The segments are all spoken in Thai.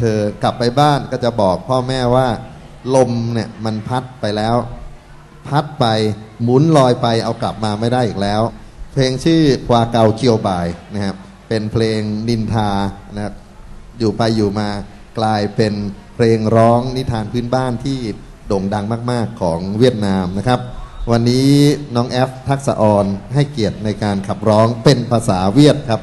เธอกลับไปบ้านก็จะบอกพ่อแม่ว่า ลมเนี่ยมันพัดไปแล้ว พัดไปหมุนลอยไปเอากลับมาไม่ได้อีกแล้ว เพลงชื่อควาเกาเกียวบายนะครับเป็นเพลงนินทานะครับอยู่ไปอยู่มากลายเป็นเพลงร้องนิทานพื้นบ้านที่โด่งดังมาก ๆของเวียดนามนะครับ วันนี้น้องแอฟทักษะออนให้เกียรติในการขับร้องเป็นภาษาเวียดครับ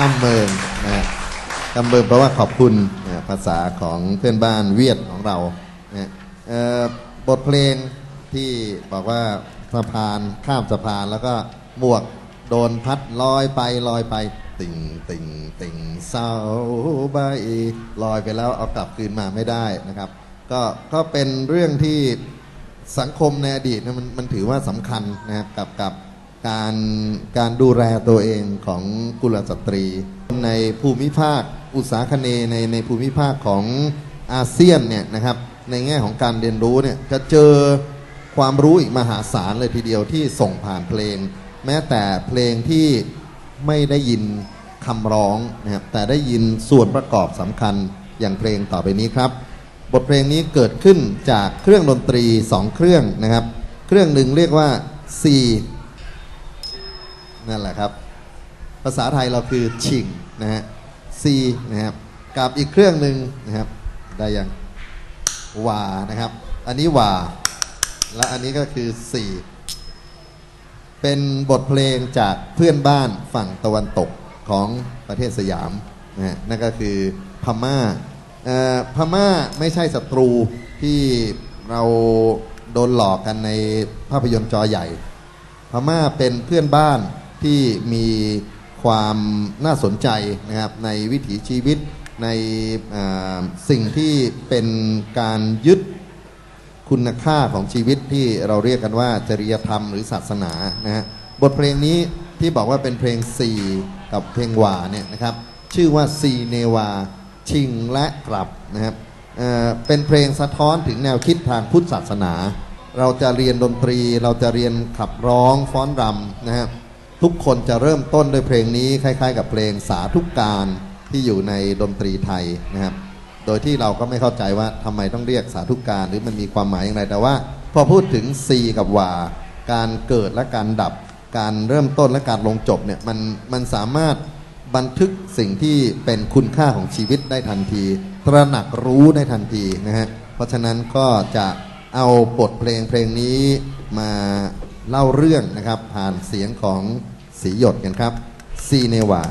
กำเมิงนะฮะกำเมิงแปลว่าขอบคุณนะภาษาของเพื่อนบ้านเวียดของเรานะเอ่อบทเพลงที่บอกว่าสะพานข้ามสะพานแล้วก็หมวกโดนพัดลอยไปลอยไป ติ่งติ่งติ่งเศร้าใบลอยไปแล้วเอากลับคืนมาไม่ได้นะครับ ก็ก็เป็นเรื่องที่สังคมในอดีตนยมันมันถือว่าสำคัญนะครับกับกับ การการดูแลตัวเองของกุลสตรี ในภูมิภาคอุตสาคเนในในภูมิภาคของอาเซียนเนี่ยนะครับในแง่ของการเรียนรู้เนี่ยจะเจอความรู้อีกมหาศาลเลยทีเดียวที่ส่งผ่านเพลง แม้แต่เพลงที่ไม่ได้ยินคำร้องนะครับแต่ได้ยินส่วนประกอบสำคัญอย่างเพลงต่อไปนี้ครับ บทเพลงนี้เกิดขึ้นจากเครื่องดนตรีสองเครื่องนะครับ เครื่องหนึ่งเรียกว่า C นั่นแหละครับ ภาษาไทยเราคือชิงนะฮะ C นะครับกับอีกเครื่องหนึ่งนะครับ ได้ยังวานะครับ อันนี้วาและอันนี้ก็คือ C เป็นบทเพลงจากเพื่อนบ้านฝั่งตะวันตกของประเทศสยามนะนั่นก็คือพม่าเอ่อพม่าไม่ใช่ศัตรูที่เราโดนหลอกกันในภาพยนตร์จอใหญ่ พม่าเป็นเพื่อนบ้าน ที่มีความน่าสนใจนะครับในวิถีชีวิตในสิ่งที่เป็นการยึดคุณค่าของชีวิตที่เราเรียกกันว่าจริยธรรมหรือศาสนานะฮะบทเพลงนี้ที่บอกว่าเป็นเพลงซีกับเพลงวาเนี่ยนะครับชื่อว่าซีเนวาชิงและกลับนะครับเเป็นเพลงสะท้อนถึงแนวคิดทางพุทธศาสนา เราจะเรียนดนตรีเราจะเรียนขับร้องฟ้อนรำนะฮะ ทุกคนจะเริ่มต้นด้วยเพลงนี้คล้าย ๆ กับเพลงสาธุการที่อยู่ในดนตรีไทยนะครับ โดยที่เราก็ไม่เข้าใจว่าทำไมต้องเรียกสาธุการหรือมันมีความหมายอย่างไรแต่ว่า พอพูดถึงซีกับวาการเกิดและการดับ การเริ่มต้นและการลงจบเนี่ยมันมันสามารถบันทึกสิ่งที่เป็นคุณค่าของชีวิตได้ทันที ตระหนักรู้ได้ทันทีนะฮะเพราะฉะนั้นก็จะเอาบทเพลงเพลงนี้มา เล่าเรื่องนะครับ ผ่านเสียงของสีหยดกันครับซีเนวา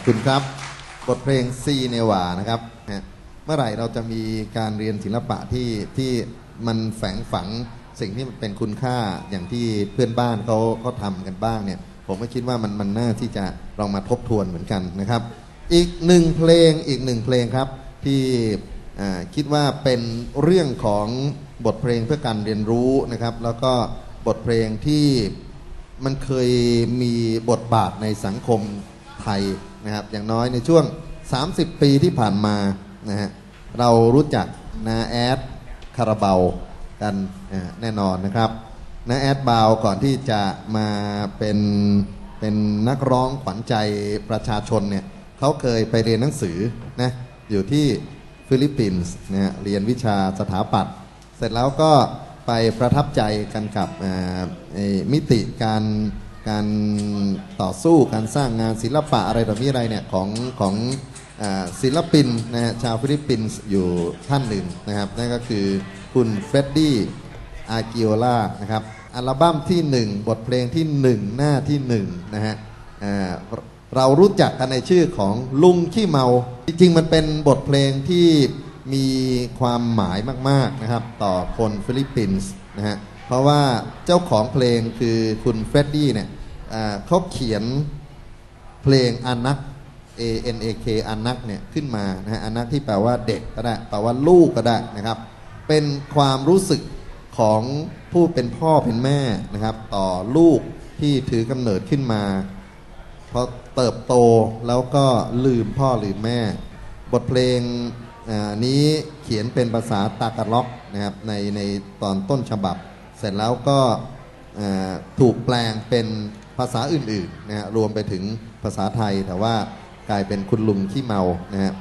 อบคุณครับ บทเพลงซีเนวานะครับเมื่อไหร่เราจะมีการเรียนศิลปะที่ที่มันแฝงฝังสิ่งที่มันเป็นคุณค่าอย่างที่เพื่อนบ้านเขาเขาทำกันบ้างเนี่ย ผมก็คิดว่ามันมันน่าที่จะลองมาทบทวนเหมือนกันนะครับ อีกหนึ่งเพลงอีกหนึ่งเพลงครับที่คิดว่าเป็นเรื่องของบทเพลงเพื่อการเรียนรู้นะครับ แล้วก็บทเพลงที่มันเคยมีบทบาทในสังคมไทย นะครับอย่างน้อยในช่วง 30 ปีที่ผ่านมานะฮะเรารู้จักนาแอดคาราเบากันแน่นอนนะครับนาแอดบาวก่อนที่จะมาเป็นเป็นนักร้องขวัญใจประชาชนเนี่ยเขาเคยไปเรียนหนังสือนะอยู่ที่ฟิลิปปินส์นะฮะเรียนวิชาสถาปัตย์เสร็จแล้วก็ไปประทับใจกันกับมิติการ การต่อสู้การสร้างงานศิลปะอะไรต่อมีอะไรเนี่ยของของศิลปินนะฮะชาวฟิลิปปินส์อยู่ท่านหนึ่งนะครับ นั่นก็คือคุณเฟรดดี้อากิโอลานะครับอัลบั้มที่ 1 บทเพลงที่ 1 หน้าที่1นะฮะเรารู้จักกันในชื่อของลุงขี้เมา จริงๆ มันเป็นบทเพลงที่มีความหมายมาก ๆ นะครับ ต่อคนฟิลิปปินส์นะฮะ เพราะว่าเจ้าของเพลงคือคุณเฟรดดี้เนี่ยเขาเขียนเพลงอานัก A N A K อานักเนี่ยขึ้นมานะฮะอานักที่แปลว่าเด็กก็ได้แปลว่าลูกก็ได้นะครับ เป็นความรู้สึกของผู้เป็นพ่อเป็นแม่นะครับ ต่อลูกที่ถือกำเนิดขึ้นมาพอเติบโตแล้วก็ลืมพ่อลืมแม่ บทเพลงนี้เขียนเป็นภาษาตากาล็อกนะครับในในตอนต้นฉบับ เสร็จแล้วก็ถูกแปลงเป็นภาษาอื่นๆนะฮะรวมไปถึงภาษาไทยแต่ว่ากลายเป็นคุณลุงขี้เมานะฮะ